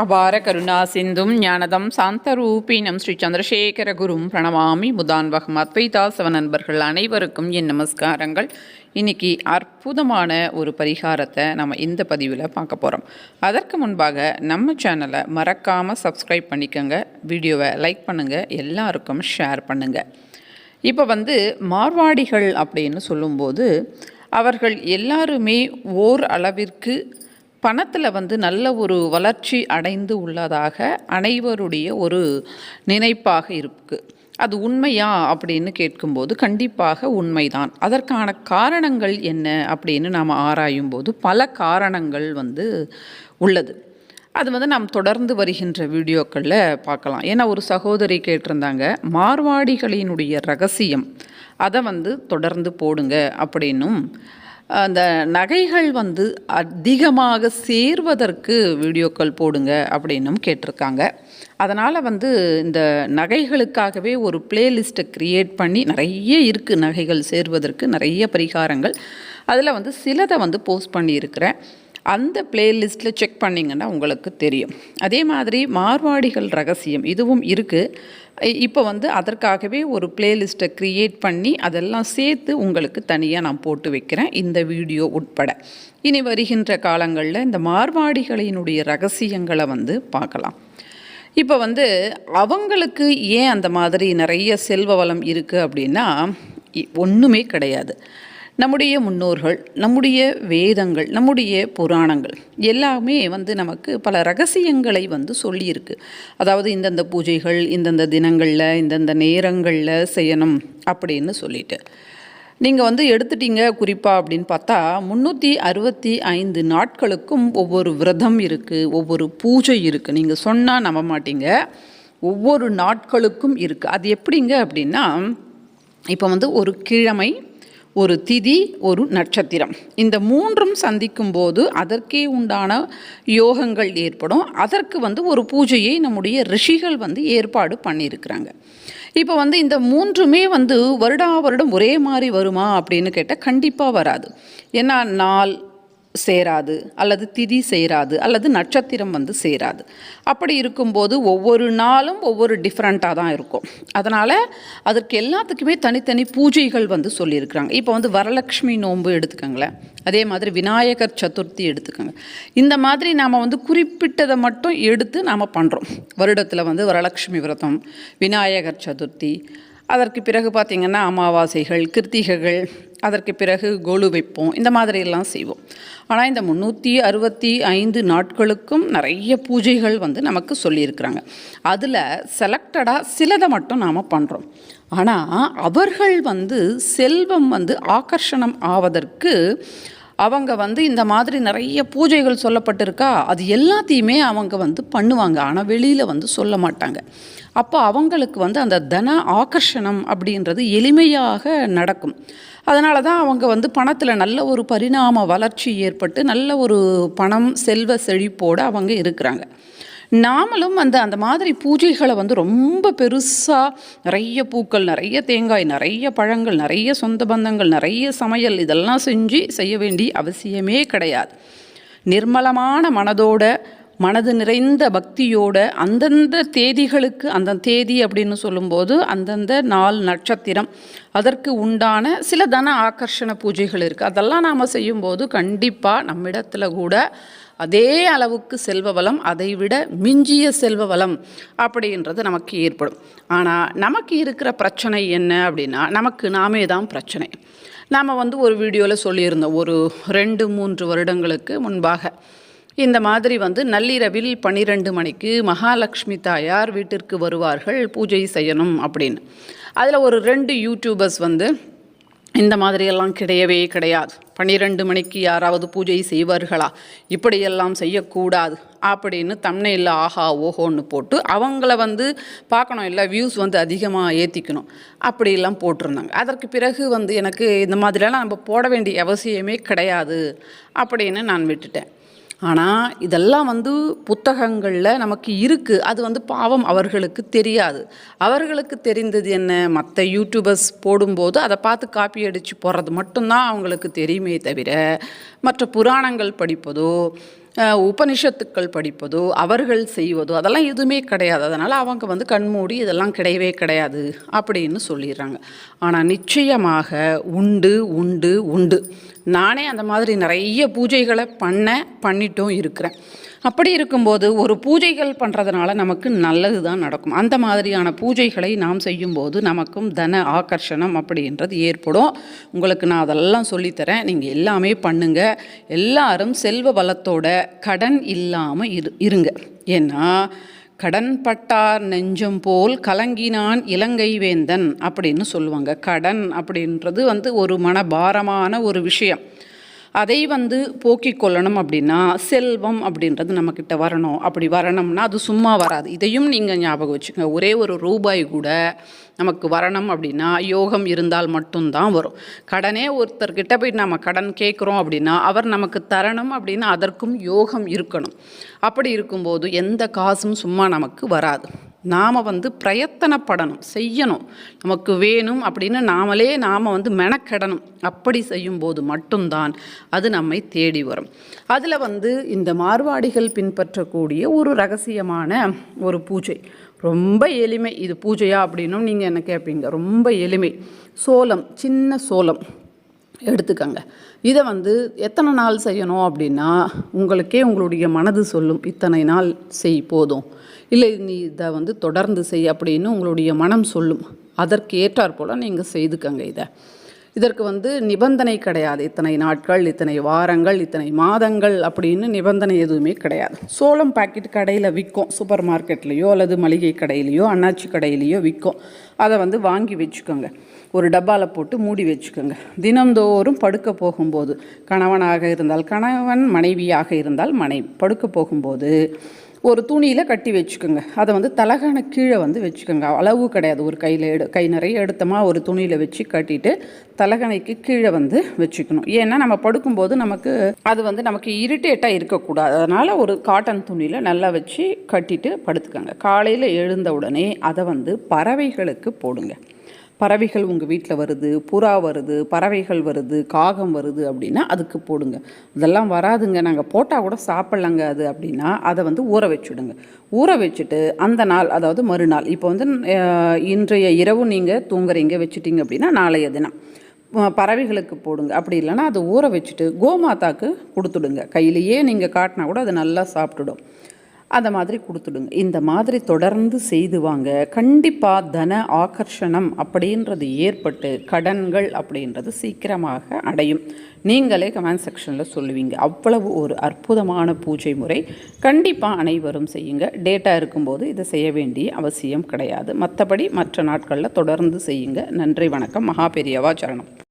அபார கருணா சிந்தும் ஞானதம் சாந்தரூபீனம் ஸ்ரீ சந்திரசேகர குரும் பிரணவாமி முதான்வகம் அத்வைதாசவ நண்பர்கள் அனைவருக்கும் என் நமஸ்காரங்கள். இன்னைக்கு அற்புதமான ஒரு பரிகாரத்தை நம்ம இந்த பதிவில் பார்க்க போகிறோம் அதற்கு முன்பாக நம்ம சேனலை மறக்காமல் சப்ஸ்கிரைப் பண்ணிக்கோங்க. வீடியோவை லைக் பண்ணுங்கள் எல்லாருக்கும் ஷேர் பண்ணுங்கள் இப்போ வந்து மார்வாடிகள் அப்படின்னு சொல்லும்போது அவர்கள் எல்லாருமே ஓர் அளவிற்கு பணத்தில் வந்து நல்ல ஒரு வளர்ச்சி அடைந்து உள்ளதாக அனைவருடைய ஒரு நினைப்பாக இருக்கு. அது உண்மையா அப்படின்னு கேட்கும்போது கண்டிப்பாக உண்மைதான். அதற்கான காரணங்கள் என்ன அப்படின்னு நாம் ஆராயும்போது பல காரணங்கள் வந்து உள்ளது. அது வந்து நாம் தொடர்ந்து வருகின்ற வீடியோக்களில் பார்க்கலாம். ஏன்னா ஒரு சகோதரி கேட்டிருந்தாங்க மார்வாடிகளினுடைய ரகசியம் அதை வந்து தொடர்ந்து போடுங்க அப்படின்னும் அந்த நகைகள் வந்து அதிகமாக சேர்வதற்கு வீடியோக்கள் போடுங்க அப்படின்னும் கேட்டிருக்காங்க. அதனால் வந்து இந்த நகைகளுக்காகவே ஒரு பிளேலிஸ்ட்டை க்ரியேட் பண்ணி நிறைய இருக்குது நகைகள் சேர்வதற்கு நிறைய பரிகாரங்கள். அதில் வந்து சிலதை வந்து போஸ்ட் பண்ணியிருக்கிறேன். அந்த பிளேலிஸ்ட்டில் செக் பண்ணிங்கன்னா உங்களுக்கு தெரியும். அதே மாதிரி மார்வாடிகள் ரகசியம் இதுவும் இருக்குது இப்போ வந்து அதற்காகவே ஒரு பிளேலிஸ்ட்டை க்ரியேட் பண்ணி அதெல்லாம் சேர்த்து உங்களுக்கு தனியாக நான் போட்டு வைக்கிறேன் இந்த வீடியோ உட்பட. இனி வருகின்ற காலங்களில் இந்த மார்வாடிகளினுடைய ரகசியங்களை வந்து பார்க்கலாம். இப்போ வந்து அவங்களுக்கு ஏன் அந்த மாதிரி நிறைய செல்வ வளம் இருக்குது அப்படின்னா ஒன்றுமே கிடையாது. நம்முடைய முன்னோர்கள் நம்முடைய வேதங்கள் நம்முடைய புராணங்கள் எல்லாமே வந்து நமக்கு பல ரகசியங்களை வந்து சொல்லியிருக்கு. அதாவது இந்தந்த பூஜைகள் இந்தந்த தினங்களில் இந்தந்த நேரங்களில் செய்யணும் அப்படின்னு சொல்லிட்டு. நீங்கள் வந்து எடுத்துட்டீங்க குறிப்பாக அப்படின்னு பார்த்தா முந்நூற்றி அறுபத்தி ஐந்து நாட்களுக்கும் ஒவ்வொரு விரதம் இருக்குது ஒவ்வொரு பூஜை இருக்குது நீங்கள் சொன்னால் நம்ப மாட்டீங்க. ஒவ்வொரு நாட்களுக்கும் இருக்குது அது எப்படிங்க அப்படின்னா இப்போ வந்து ஒரு கிழமை ஒரு திதி ஒரு நட்சத்திரம். இந்த மூன்றும் சந்திக்கும் போது அதற்கே உண்டான யோகங்கள் ஏற்படும். அதற்கு வந்து ஒரு பூஜையை நம்முடைய ரிஷிகள் வந்து ஏற்பாடு பண்ணியிருக்கிறாங்க. இப்போ வந்து இந்த மூன்றுமே வந்து வருடா வருடம் ஒரே மாதிரி வருமா அப்படின்னு கேட்டால் கண்டிப்பாக வராது. ஏன்னா நாள் சேராது அல்லது திதி சேராது அல்லது நட்சத்திரம் வந்து சேராது. அப்படி இருக்கும்போது ஒவ்வொரு நாளும் ஒவ்வொரு டிஃப்ரெண்ட்டாக தான் இருக்கும். அதனால் அதற்கு எல்லாத்துக்குமே தனித்தனி பூஜைகள் வந்து சொல்லியிருக்கிறாங்க. இப்போ வந்து வரலட்சுமி நோன்பு எடுத்துக்கோங்களேன். அதே மாதிரி விநாயகர் சதுர்த்தி எடுத்துக்கோங்க. இந்த மாதிரி நாம் வந்து குறிப்பிட்டதை மட்டும் எடுத்து நாம் பண்ணுறோம் வருடத்தில் வந்து வரலட்சுமி விரதம் விநாயகர் சதுர்த்தி அதற்கு பிறகு பார்த்திங்கன்னா அமாவாசைகள் கிருத்திகைகள் அதற்கு பிறகு கோலு வைப்போம். இந்த மாதிரியெல்லாம் செய்வோம். ஆனால் இந்த முந்நூற்றி அறுபத்தி ஐந்து நாட்களுக்கும் நிறைய பூஜைகள் வந்து நமக்கு சொல்லியிருக்கிறாங்க. அதில் செலக்டடாக சிலதை மட்டும் நாம் பண்ணுறோம் ஆனால் அவர்கள் வந்து செல்வம் வந்து ஆகர்ஷணம் ஆவதற்கு அவங்க வந்து இந்த மாதிரி நிறைய பூஜைகள் சொல்லப்பட்டிருக்கா? அது எல்லாத்தையுமே அவங்க வந்து பண்ணுவாங்க. ஆனால் வெளியில் வந்து சொல்ல மாட்டாங்க. அப்போ அவங்களுக்கு வந்து அந்த தன ஆகர்ஷணம் அப்படின்றது எளிமையாக நடக்கும். அதனால தான் அவங்க வந்து பணத்தில் நல்ல ஒரு பரிணாம வளர்ச்சி ஏற்பட்டு நல்ல ஒரு பணம் செல்வ செழிப்போடு அவங்க இருக்கிறாங்க. நாமளும் அந்த அந்த மாதிரி பூஜைகளை வந்து ரொம்ப பெருசாக நிறைய பூக்கள் நிறைய தேங்காய் நிறைய பழங்கள் நிறைய சொந்த பந்தங்கள் நிறைய சமையல் இதெல்லாம் செஞ்சு செய்ய வேண்டிய அவசியமே கிடையாது. நிர்மலமான மனதோட மனது நிறைந்த பக்தியோட அந்தந்த தேதிகளுக்கு அந்த தேதி அப்படின்னு சொல்லும்போது அந்தந்த நாள் நட்சத்திரம். அதற்கு உண்டான சில தன ஆக்கர்ஷண பூஜைகள் இருக்குது அதெல்லாம் நாம் செய்யும்போது கண்டிப்பாக நம்மிடத்தில் கூட அதே அளவுக்கு செல்வ வளம் அதை விட மிஞ்சிய செல்வ வளம் அப்படின்றது நமக்கு ஏற்படும். ஆனால் நமக்கு இருக்கிற பிரச்சனை என்ன அப்படின்னா நமக்கு நாமே தான் பிரச்சனை. நாம் வந்து ஒரு வீடியோவில் சொல்லியிருந்தோம் ஒரு ரெண்டு மூன்று வருடங்களுக்கு முன்பாக. இந்த மாதிரி வந்து நள்ளிரவில் பன்னிரெண்டு மணிக்கு மகாலட்சுமி தாயார் வீட்டிற்கு வருவார்கள் பூஜை செய்யணும் அப்படின்னு. அதில் ஒரு ரெண்டு யூடியூபர்ஸ் வந்து இந்த மாதிரியெல்லாம் கிடையவே கிடையாது. பன்னிரெண்டு மணிக்கு யாராவது பூஜை செய்வார்களா? இப்படியெல்லாம் செய்யக்கூடாது அப்படின்னு தம்னையில் ஆஹா ஓஹோன்னு போட்டு அவங்கள வந்து பார்க்கணும். இல்லை வியூஸ் வந்து அதிகமாக ஏற்றிக்கணும் அப்படிலாம் போட்டிருந்தாங்க. அதற்கு பிறகு வந்து எனக்கு இந்த மாதிரியெல்லாம் நம்ம போட வேண்டிய அவசியமே கிடையாது அப்படின்னு நான் விட்டுட்டேன். ஆனால் இதெல்லாம் வந்து புத்தகங்களில் நமக்கு இருக்குது அது வந்து பாவம் அவர்களுக்கு தெரியாது. அவர்களுக்கு தெரிந்தது என்ன? மற்ற யூடியூபர்ஸ் போடும்போது அதை பார்த்து காப்பி அடித்து போடுறது மட்டும்தான் அவங்களுக்கு தெரியுமே தவிர மற்ற புராணங்கள் படிப்பதோ உபனிஷத்துக்கள் படிப்பதோ அவர்கள் செய்வதோ அதெல்லாம் எதுவுமே கிடையாது. அதனால் அவங்க வந்து கண்மூடி இதெல்லாம் கிடையவே கிடையாது அப்படின்னு சொல்லிடுறாங்க. ஆனால் நிச்சயமாக உண்டு உண்டு உண்டு. நானே அந்த மாதிரி நிறைய பூஜைகளை பண்ண பண்ணிட்டும் இருக்கிறேன். அப்படி இருக்கும்போது ஒரு பூஜைகள் பண்ணுறதுனால நமக்கு நல்லது தான் நடக்கும். அந்த மாதிரியான பூஜைகளை நாம் செய்யும்போது நமக்கும் தன ஆகர்ஷணம் அப்படின்றது ஏற்படும். உங்களுக்கு நான் அதெல்லாம் சொல்லித்தரேன். நீங்கள் எல்லாமே பண்ணுங்க. எல்லாரும் செல்வ வளத்தோட கடன் இல்லாமல் இரு இருங்க. ஏன்னா கடன் பட்டார் நெஞ்சம் போல் கலங்கினான் இலங்கை வேந்தன் அப்படின்னு சொல்லுவாங்க. கடன் அப்படின்றது வந்து ஒரு மனபாரமான ஒரு விஷயம். அதை வந்து போக்கிக் கொள்ளணும் அப்படின்னா செல்வம் அப்படின்றது நம்மக்கிட்ட வரணும். அப்படி வரணும்னா அது சும்மா வராது. இதையும் நீங்கள் ஞாபகம் வச்சுக்கோங்க. ஒரே ஒரு ரூபாய் கூட நமக்கு வரணும் அப்படின்னா யோகம் இருந்தால் மட்டும்தான் வரும். கடனே ஒருத்தர்கிட்ட போய் நம்ம கடன் கேட்குறோம் அப்படின்னா அவர் நமக்கு தரணும் அப்படின்னா அதற்கும் யோகம் இருக்கணும். அப்படி இருக்கும்போது எந்த காசும் சும்மா நமக்கு வராது. நாம் வந்து பிரயத்தனப்படணும் செய்யணும். நமக்கு வேணும் அப்படின்னு நாமளே நாம் வந்து மெனக்கெடணும். அப்படி செய்யும்போது மட்டும்தான் அது நம்மை தேடி வரும். அதில் வந்து இந்த மார்வாடிகள் பின்பற்றக்கூடிய ஒரு ரகசியமான ஒரு பூஜை. ரொம்ப எளிமை. இது பூஜையா அப்படின்னும் நீங்கள் என்ன கேட்பீங்க ரொம்ப எளிமை. சோளம் சின்ன சோளம். எடுத்துக்கங்க. இதை வந்து எத்தனை நாள் செய்யணும் அப்படின்னா உங்களுக்கே உங்களுடைய மனது சொல்லும் இத்தனை நாள் செய் போதும். இல்லை நீ இதை வந்து தொடர்ந்து செய் அப்படின்னு உங்களுடைய மனம் சொல்லும். அதற்கு ஏற்றாற்போல் நீங்கள் செய்துக்கங்க இதை. இதற்கு வந்து நிபந்தனை கிடையாது. இத்தனை நாட்கள் இத்தனை வாரங்கள் இத்தனை மாதங்கள் அப்படின்னு நிபந்தனை எதுவுமே கிடையாது. சோளம் பாக்கெட் கடையில் விற்கும் சூப்பர் மார்க்கெட்லேயோ அல்லது மளிகை கடையிலையோ அண்ணாச்சி கடையிலையோ விற்கும் அதை வந்து வாங்கி வச்சுக்கோங்க. ஒரு டப்பாவில் போட்டு மூடி வச்சுக்கோங்க. தினந்தோறும் படுக்க போகும்போது கணவனாக இருந்தால் கணவன் மனைவியாக இருந்தால் மனைவி படுக்க போகும்போது ஒரு துணியில் கட்டி வச்சுக்கோங்க. அதை வந்து தலகான கீழே வந்து வச்சுக்கோங்க. அளவு கிடையாது. ஒரு கையில் எடு கை நிறைய எடுத்தமாக ஒரு துணியில் வச்சு கட்டிட்டு தலகணைக்கு கீழே வந்து வச்சுக்கணும். ஏன்னா நம்ம படுக்கும்போது நமக்கு அது வந்து நமக்கு இரிட்டேட்டாக இருக்கக்கூடாது. அதனால் ஒரு காட்டன் துணியில் நல்லா வச்சு கட்டிட்டு படுத்துக்கோங்க. காலையில் எழுந்த உடனே அதை வந்து பறவைகளுக்கு போடுங்க. பறவைகள் உங்கள் வீட்டில் வருது புறா வருது பறவைகள் வருது காகம் வருது அப்படின்னா அதுக்கு போடுங்க. இதெல்லாம் வராதுங்க. நாங்கள் போட்டால் கூட சாப்பிட்லங்க அது அப்படின்னா அதை வந்து ஊற வச்சுடுங்க. ஊற வச்சுட்டு அந்த நாள் அதாவது மறுநாள் இப்போ வந்து இன்றைய இரவு நீங்கள் தூங்குறீங்க வச்சுட்டீங்க அப்படின்னா நாளைய தினம். பறவைகளுக்கு போடுங்க. அப்படி இல்லைன்னா அதை ஊற வச்சுட்டு கோமாதாக்கு கொடுத்துடுங்க. கையிலேயே நீங்கள் காட்டினா கூட அது நல்லா சாப்பிட்டுடும். அந்த மாதிரி கொடுத்துடுங்க. இந்த மாதிரி தொடர்ந்து செய்து வாங்க. கண்டிப்பாக தன ஆகர்ஷணம் அப்படின்றது ஏற்பட்டு கடன்கள் அப்படின்றது சீக்கிரமாக அடையும். நீங்களே கமெண்ட் செக்ஷனில் சொல்லுவீங்க. அவ்வளவு ஒரு அற்புதமான பூஜை முறை. கண்டிப்பாக அனைவரும் செய்யுங்க. டேட்டா இருக்கும்போது இதை செய்ய வேண்டிய அவசியம் கிடையாது. மற்றபடி மற்ற நாட்களில் தொடர்ந்து செய்யுங்க. நன்றி வணக்கம். மகா பெரியவா சரணம்.